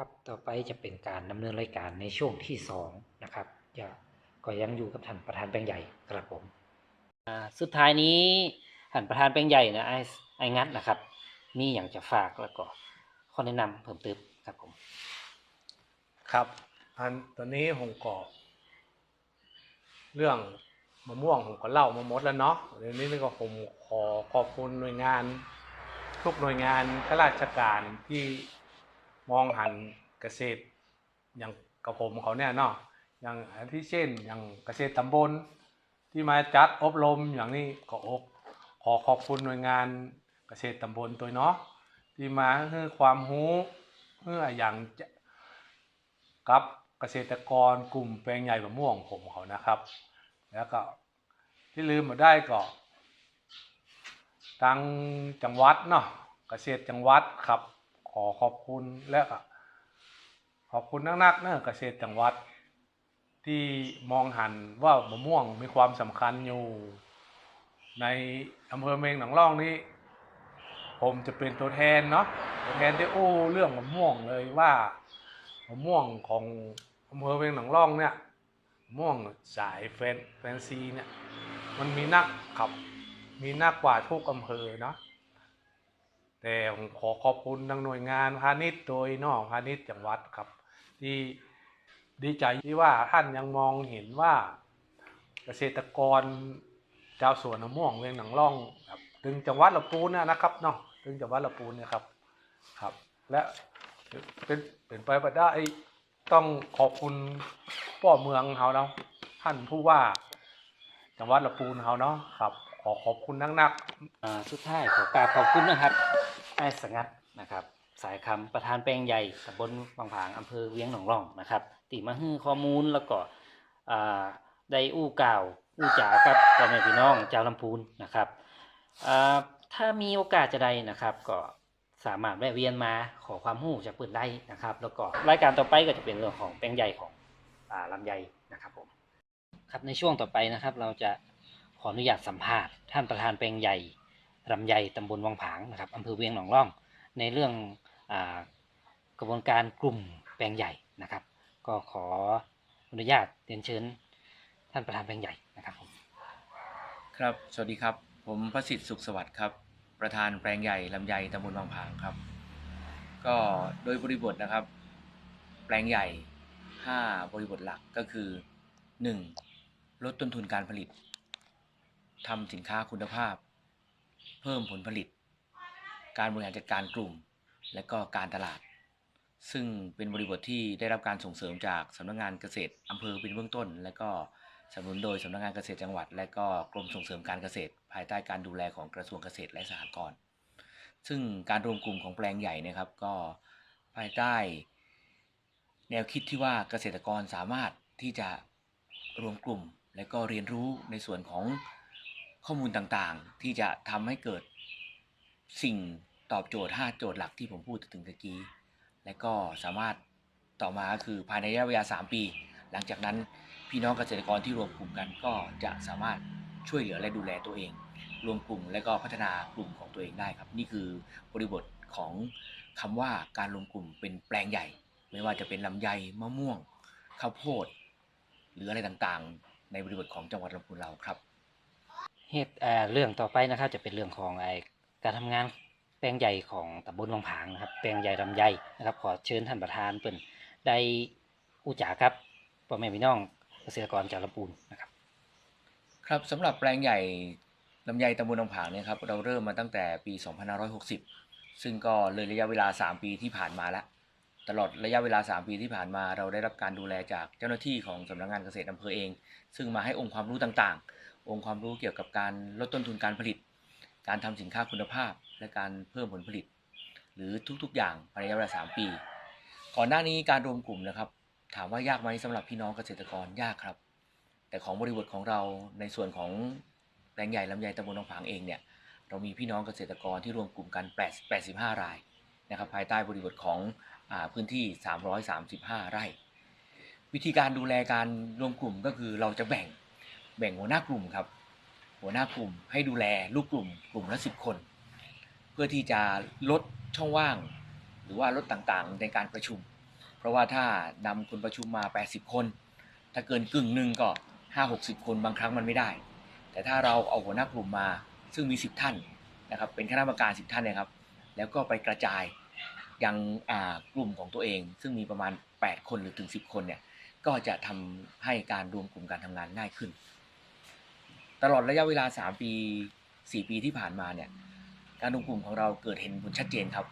ครับต่อไปจะเป็นการดำเนินรายการในช่วงที่สองนะครับจะก็ยังอยู่กับท่านประธานแปลงใหญ่ครับผมอ่าสุดท้ายนี้ท่านประธานแปลงใหญ่นะไอ้ไอ้งัดนะครับ มีอย่างจะฝากแล้วก็ข้อแนะนำเพิ่มเติมครับผม ครับอันตอนนี้ผมก็เรื่องมะม่วงผมก็เล่ามาหมดแล้วเนาะเดี๋ยวนี้นี่ก็ผมขอขอบคุณหน่วยงาน ทุกหน่วยงานข้าราชการที่ มองหันเกษตร อย่างกับผมเขาเนี่ยเนาะอย่างที่เช่นอย่างเกษตรตำบลที่มาจัดอบรมอย่างนี้ก็อบขอขอบคุณหน่วยงานเกษตรตำบลตัวเนาะที่มาให้ความรู้เพื่ออย่างกับเกษตรกรกลุ่มแปลงใหญ่มะม่วงผมเขานะครับ แล้วก็ที่ลืมมาได้ก็ทางจังหวัดเนาะเกษตรจังหวัดครับ อขอบคุณและขอบคุณนักๆเนอะเกษตรจังหวัด ที่มองหันว่ามะม่วงมีความสำคัญอยู่ ในอำเภอเมืองหนองล่องนี้ ผมจะเป็นตัวแทนเนาะตัวแทนที่อู้เรื่องมะม่วงเลยว่ามะม่วงของอำเภอเวียงหนองร่องเนี่ยมะม่วงสายแฟนแฟนซีเนี่ยมันมีนักขับ มีนักกว่าทุกอำเภอเนาะ แต่ผมขอขอบคุณทางหน่วยงานพาณิชย์โดยนอกพาณิชย์จังหวัดครับ ที่ดีใจที่ว่าท่านยังมองเห็นว่าเกษตรกรชาวสวนมะม่วงเวียงหนองร่องครับถึงจังหวัดละปูนนะครับเนาะถึงจังหวัดละปูนเนี่ยครับครับ และเป็นเป็นไปได้ต้องขอบคุณพ่อเมืองเขาเนาะท่านผู้ว่า จังหวัดละปูนเขาเนาะครับ ขอขอบคุณนักๆอ่าสุดท้ายขอกราบขอบคุณนะครับ ไอ้สงัดนะครับ สายคำประธานแปลงใหญ่ตำบลบางผางอำเภอเวียงหนองร่องนะครับติมาให้ข้อมูลแล้วก็ได้อู้กล่าวอู้จ๋ากับพ่อแม่พี่น้องชาวลำพูนนะครับถ้ามีโอกาสจะได้นะครับ ก็สามารถแวะเวียนมาขอความรู้จากปืนได้นะครับ แล้วก็รายการต่อไปก็จะเป็นเรื่องของแปลงใหญ่ของอลำไยนะครับผมครับในช่วงต่อไปนะครับ เราจะขออนุญาตสัมภาษณ์ท่านประธานแปลงใหญ่ ลำไยตำบลวังผางนะครับอำเภอเวียงหนองร่อง ในเรื่องอกระบวนการกลุ่มแปลงใหญ่นะครับ ก็ขออนุญาตเรียนเชิญท่านประธานแปลงใหญ่นะครับผมครับ สวัสดีครับ ผมพระสิทธิ์สุขสวัสดิ์ครับ ประธานแปลงใหญ่ลำไยตำบลบางผางครับ ก็โดยบริบทนะครับ แปลงใหญ่ 5 บริบทหลักก็คือ 1. ลดต้นทุนการผลิตทำสินค้าคุณภาพ เพิ่มผลผลิต การบริหารจัดการกลุ่ม และก็การตลาด ซึ่งเป็นบริบทที่ได้รับการส่งเสริมจากสำนักงานเกษตรอำเภอเป็นเบื้องต้น และก็สนับสนุนโดยสำนักงานเกษตรจังหวัด และก็กรมส่งเสริมการเกษตร ภายใต้การดูแลของกระทรวงเกษตรและสหกรณ์ซึ่งการรวมกลุ่มของแปลงใหญ่นะครับก็ภายใต้ แนวคิดที่ว่าเกษตรกรสามารถที่จะรวมกลุ่ม และก็เรียนรู้ในส่วนของ ข้อมูลต่างๆ ที่จะทำให้เกิดสิ่งตอบโจทย์ 5 โจทย์หลักที่ผมพูดถึงตะกี้ และก็สามารถต่อมาก็คือภายในระยะเวลา 3 ปี หลังจากนั้นพี่น้องเกษตรกรที่รวมกลุ่มกันก็จะสามารถช่วยเหลือและดูแลตัวเอง รวมกลุ่มและก็พัฒนากลุ่มของตัวเองได้ครับ นี่คือบริบทของคำว่าการรวมกลุ่มเป็นแปลงใหญ่ ไม่ว่าจะเป็นลำไยมะม่วงข้าวโพด หรืออะไรต่างๆ ในบริบทของจังหวัดลำพูนเราครับ เหตุเรื่องต่อไปนะครับจะเป็นเรื่องของไอการทำงานแปลงใหญ่ของตำบลวังผางนะครับ แปลงใหญ่ลำไยนะครับ ขอเชิญท่านประธานเปิ่นได้อู้จ๋าครับพ่อแม่พี่น้องเกษตรกรชาวลำพูนนะครับ ครับสำหรับแปลงใหญ่ลำไยตำบลหนองผางเนี่ยครับเราเริ่มมาตั้งแต่ปี 2560 ซึ่งก็เลยระยะเวลา 3 ปีที่ผ่านมาแล้ว ตลอดระยะเวลา 3 ปีที่ผ่านมา เราได้รับการดูแลจากเจ้าหน้าที่ของสำนักงานเกษตรอำเภอเอง ซึ่งมาให้องค์ความรู้ต่างๆ องค์ความรู้เกี่ยวกับการลดต้นทุนการผลิต การทำสินค้าคุณภาพ และการเพิ่มผลผลิต หรือทุกๆ อย่างภายในระยะเวลา3ปี ก่อนหน้านี้การรวมกลุ่มนะครับ ถามว่ายากไหมสำหรับพี่น้องเกษตรกรยากครับ แต่ของบริบทของเราในส่วนของแปลงใหญ่ลำไยตำบลหนองผางเองเนี่ยเรามีพี่น้องเกษตรกรที่รวมกลุ่มกัน8 85รายนะครับภายใต้บริบทของอพื้นที่ 335 ไร่ วิธีการดูแลการรวมกลุ่มก็คือเราจะแบ่ง แบ่งหัวหน้ากลุ่มครับ หัวหน้ากลุ่มให้ดูแลลูกกลุ่มกลุ่มละ10คน เพื่อที่จะลดช่องว่าง หรือว่าลดต่างๆในการประชุม เพราะว่าถ้านำคนประชุมมา 80 คน ถ้าเกินกึ่งหนึ่งก็5-60 คนบางครั้งมันไม่ได้ แต่ถ้าเราเอาหัวหน้ากลุ่มมา ซึ่งมี 10 ท่านนะครับเป็นคณะกรรมการ 10 ท่านนะครับ แล้วก็ไปกระจายยังกลุ่มของตัวเอง ซึ่งมีประมาณ 8 คนหรือถึง 10 คนเนี่ยก็จะทำให้การรวมกลุ่มการทำงานง่ายขึ้น ตลอดระยะเวลา 3 ปี 4 ปีที่ผ่านมาเนี่ย การรวมกลุ่มของเราเกิดเห็นผลชัดเจนครับ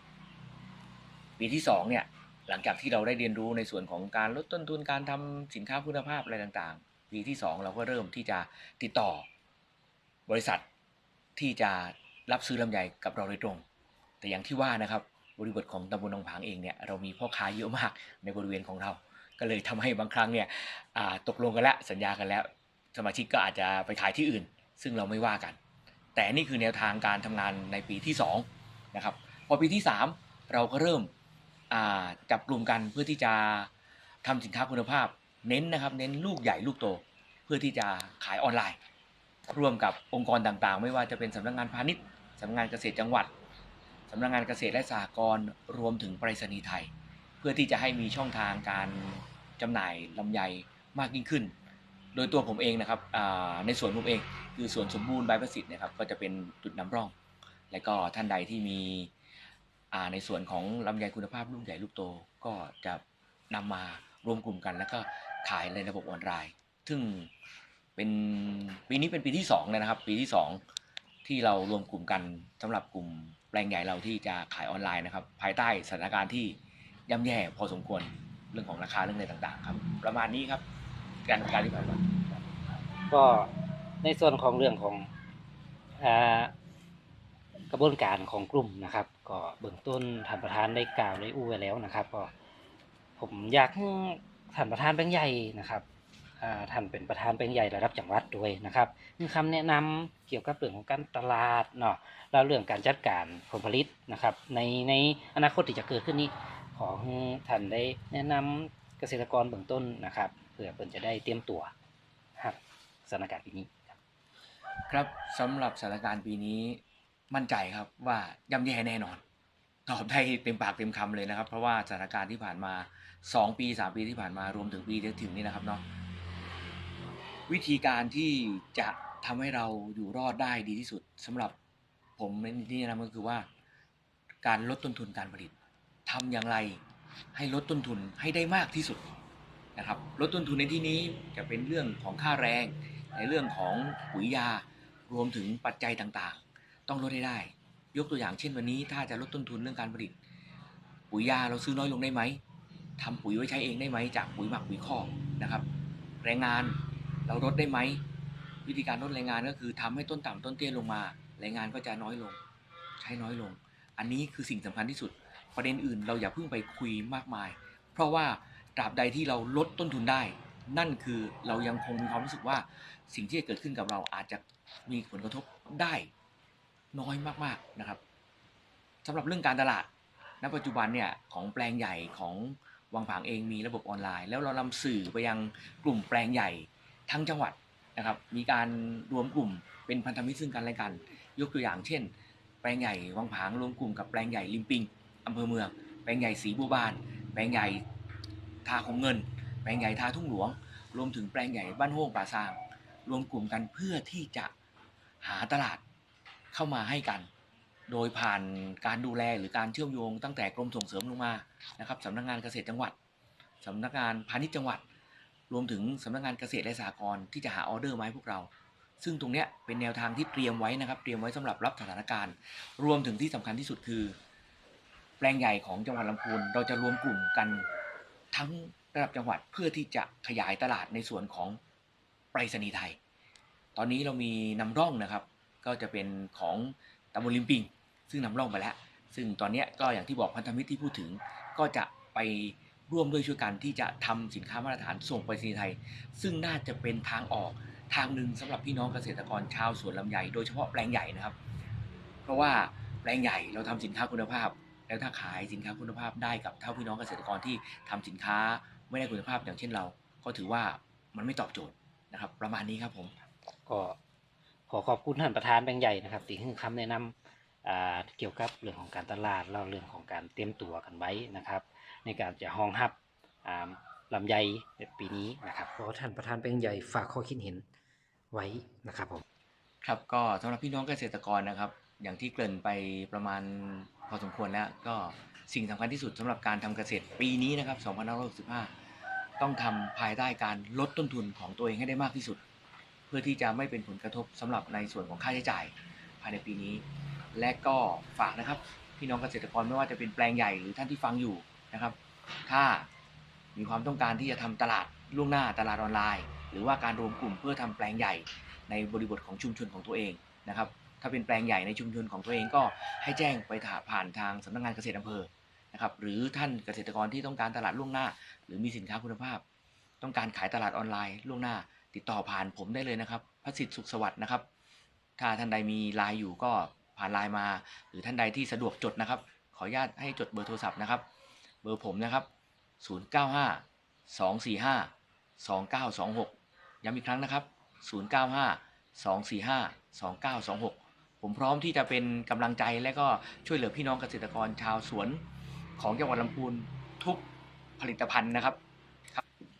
ปีที่ 2 เนี่ย หลังจากที่เราได้เรียนรู้ในส่วนของการลดต้นทุนการทำสินค้าคุณภาพอะไรต่างๆ ปีที่ 2 เราก็เริ่มที่จะติดต่อบริษัทที่จะรับซื้อลำไยกับเราโดยตรง แต่อย่างที่ว่านะครับ บริบทของตำบลหนองผางเองเนี่ยเรามีพ่อค้าเยอะมากในบริเวณของเรา ก็เลยทำให้บางครั้งเนี่ยตกลงกันแล้วสัญญากันแล้ว สมาชิกก็อาจจะไปขายที่อื่น ซึ่งเราไม่ว่ากัน แต่นี่คือแนวทางการทำงานในปีที่2นะครับพอปีที่ 3 เราก็เริ่มจับกลุ่มกันเพื่อที่จะทำสินค้าคุณภาพ เน้นนะครับเน้นลูกใหญ่ลูกโต เพื่อที่จะขายออนไลน์ ร่วมกับองค์กรต่างๆ ไม่ว่าจะเป็นสำนักงานพาณิชย์สำนักงานเกษตรจังหวัดสำนักงานเกษตรและสหกรณ์รวมถึงไปรษณีย์ไทย เพื่อที่จะให้มีช่องทางการจำหน่ายลำไยมากยิ่งขึ้น โดยตัวผมเองนะครับในส่วนผมเองคือส่วนสมบูรณ์ใบประสิทธิ์นะครับก็จะเป็นจุดนำร่อง และก็ท่านใดที่มีในส่วนของลำไยคุณภาพลูกใหญ่ลูกโตก็จะนำมารวมกลุ่มกัน แล้วก็ขายในระบบออนไลน์ ซึ่งเป็นปีนี้เป็นปีที่2เลยนะครับ ปีที่ 2 ที่เรารวมกลุ่มกันสำหรับกลุ่มแปลงใหญ่เราที่จะขายออนไลน์นะครับ ภายใต้สถานการณ์ที่ย่ำแย่พอสมควรเรื่องของราคาเรื่องอะไรต่างๆ ครับ ประมาณนี้ครับ การดำเนินการที่ผ่านมาก็ในส่วนของเรื่องของกระบวนการของกลุ่มนะครับ ก็เบื้องต้นท่านประธานได้กล่าวได้อู้ไว้แล้วนะครับ ก็ผมอยากท่านประธานแบงค์ใหญ่นะครับท่านเป็นประธานแบงค์ใหญ่ระดับจังหวัดด้วยนะครับมีคำแนะนำเกี่ยวกับเรื่องของการตลาดเนาะแล้วเรื่องการจัดการผลผลิตนะครับ ในในอนาคตที่จะเกิดขึ้นนี้ขอท่านได้แนะนำเกษตรกรเบื้องต้นนะครับ เพื่อเพิ่นจะได้เตรียมตัวครับสถานการณ์ปีนี้ครับครับสำหรับสถานการณ์ปีนี้มั่นใจครับว่าย่ำแย่แน่นอน ตอบได้เต็มปากเต็มคำเลยนะครับ เพราะว่าสถานการณ์ที่ผ่านมา 2 ปี 3 ปีที่ผ่านมารวมถึงปีที่ถึงนี้นะครับเนาะวิธีการที่จะทำให้เราอยู่รอดได้ดีที่สุดสำหรับผมในที่แนะนำก็คือว่า การลดต้นทุนการผลิตทำอย่างไรให้ลดต้นทุนให้ได้มากที่สุด นะครับลดต้นทุนในที่นี้จะเป็นเรื่องของค่าแรง ในเรื่องของปุ๋ยยารวมถึงปัจจัยต่างๆ ต้องลดให้ได้ ยกตัวอย่างเช่นวันนี้ ถ้าจะลดต้นทุนเรื่องการผลิต ปุ๋ยยาเราซื้อน้อยลงได้ไหมทำปุ๋ยไว้ใช้เองได้ไหมจากปุ๋ยหมักปุ๋ยคอกนะครับ แรงงานเราลดได้ไหมวิธีการลดแรงงานก็คือทำให้ต้นต่ำต้นเตี้ยลงมาแรงงานก็จะน้อยลง ใช้น้อยลง อันนี้คือสิ่งสำคัญที่สุด ประเด็นอื่นเราอย่าเพิ่งไปคุยมากมาย เพราะว่า ตราบใดที่เราลดต้นทุนได้ นั่นคือเรายังคงมีความรู้สึกว่าสิ่งที่จะเกิดขึ้นกับเราอาจจะมีผลกระทบได้น้อยมากๆนะครับสำหรับเรื่องการตลาดณปัจจุบันเนี่ยของแปลงใหญ่ของวังผางเองมีระบบออนไลน์ แล้วเรานำสื่อไปยังกลุ่มแปลงใหญ่ทั้งจังหวัดนะครับมีการรวมกลุ่มเป็นพันธมิตรซึ่งกันและกัน ยกตัวอย่างเช่น แปลงใหญ่วังผางรวมกลุ่มกับแปลงใหญ่ลิมปิงอำเภอเมือง แปลงใหญ่ศรีบัวบาน แปลงใหญ่ ทาคงเงิน แปลงใหญ่ทาทุ่งหลวง รวมถึงแปลงใหญ่บ้านโฮงป่าซาง รวมกลุ่มกันเพื่อที่จะหาตลาดเข้ามาให้กัน โดยผ่านการดูแลหรือการเชื่อมโยง ตั้งแต่กรมส่งเสริมลงมานะครับสำนักงานเกษตรจังหวัดสำนักงานพาณิชย์จังหวัด รวมถึงสำนักงานเกษตรและสหกรณ์ที่จะหาออเดอร์มาให้พวกเรา ซึ่งตรงนี้เป็นแนวทางที่เตรียมไว้นะครับ เตรียมไว้สำหรับรับสถานการณ์ รวมถึงที่สำคัญที่สุดคือ แปลงใหญ่ของจังหวัดลำพูนเราจะรวมกลุ่มกัน ทั้งระดับจังหวัดเพื่อที่จะขยายตลาดในส่วนของไปรษณีย์ไทย ตอนนี้เรามีนำร่องนะครับ ก็จะเป็นของตำบลลิมปิง ซึ่งนำร่องไปแล้ว ซึ่งตอนนี้ก็อย่างที่บอกพันธมิตรที่พูดถึง ก็จะไปร่วมด้วยช่วยกันที่จะทำสินค้ามาตรฐานส่งไปรษณีย์ไทย ซึ่งน่าจะเป็นทางออกทางหนึ่งสำหรับพี่น้องเกษตรกรชาวสวนลำไย โดยเฉพาะแปลงใหญ่นะครับ เพราะว่าแปลงใหญ่เราทำสินค้าคุณภาพ แล้วถ้าขายสินค้าคุณภาพได้กับเท่าพี่น้องเกษตรกรที่ทำสินค้าไม่ได้คุณภาพอย่างเช่นเรา ก็ถือว่ามันไม่ตอบโจทย์นะครับ ประมาณนี้ครับผม ก็ขอขอบคุณท่านประธานแบงค์ใหญ่นะครับที่ให้คำแนะนำอ่าเกี่ยวกับเรื่องของการตลาดแล้วเรื่องของการเตรียมตัวกันไว้นะครับ ในการจะห้องรับอ่าลำไยในปีนี้นะครับขอท่านประธานแปลงใหญ่ฝากข้อคิดเห็นไว้นะครับผมครับก็สำหรับพี่น้องเกษตรกรนะครับ อย่างที่เกริ่นไปประมาณพอสมควรแล้วก็สิ่งสำคัญที่สุดสำหรับการทำเกษตรปีนี้นะครับ2565 ต้องทำภายใต้การลดต้นทุนของตัวเองให้ได้มากที่สุด เพื่อที่จะไม่เป็นผลกระทบสำหรับในส่วนของค่าใช้จ่ายภายในปีนี้ และก็ฝากนะครับพี่น้องเกษตรกรไม่ว่าจะเป็นแปลงใหญ่หรือท่านที่ฟังอยู่นะครับ ถ้ามีความต้องการที่จะทำตลาดล่วงหน้าตลาดออนไลน์ หรือว่าการรวมกลุ่มเพื่อทำแปลงใหญ่ในบริบทของชุมชนของตัวเองนะครับ ถ้าเป็นแปลงใหญ่ในชุมชนของตัวเองก็ให้แจ้งไปถาผ่านทางสำนักงานเกษตรอำเภอนะครับหรือท่านเกษตรกรที่ต้องการตลาดล่วงหน้า หรือมีสินค้าคุณภาพ ต้องการขายตลาดออนไลน์ล่วงหน้า ติดต่อผ่านผมได้เลยนะครับพระสิทธิ์สุขสวัสดิ์นะครับ ถ้าท่านใดมีไลน์อยู่ก็ผ่านไลน์มา หรือท่านใดที่สะดวกจดนะครับ ขออนุญาตให้จดเบอร์โทรศัพท์นะครับ เบอร์ผมนะครับ 095 245 2926 ย้ำอีกครั้งนะครับ 095 245 2926 ผมพร้อมที่จะเป็นกำลังใจและก็ช่วยเหลือพี่น้องเกษตรกรชาวสวนของจังหวัดลำพูนทุกผลิตภัณฑ์นะครับ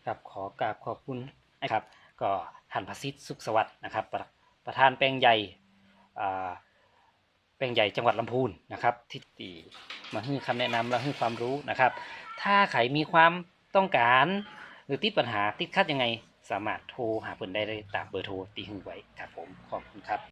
ครับขอกราบขอบคุณนะครับ ก็ท่านประสิทธิ์สุขสวัสดิ์นะครับ ประธานแปลงใหญ่แปลงใหญ่จังหวัดลำพูนนะครับ ที่ที่มาให้คำแนะนำและให้ความรู้นะครับ ถ้าใครมีความต้องการหรือติดปัญหาติดขัดยังไง สามารถโทรหาเพิ่นได้เลยตามเบอร์โทรที่ให้ไว้ครับผมขอบคุณครับ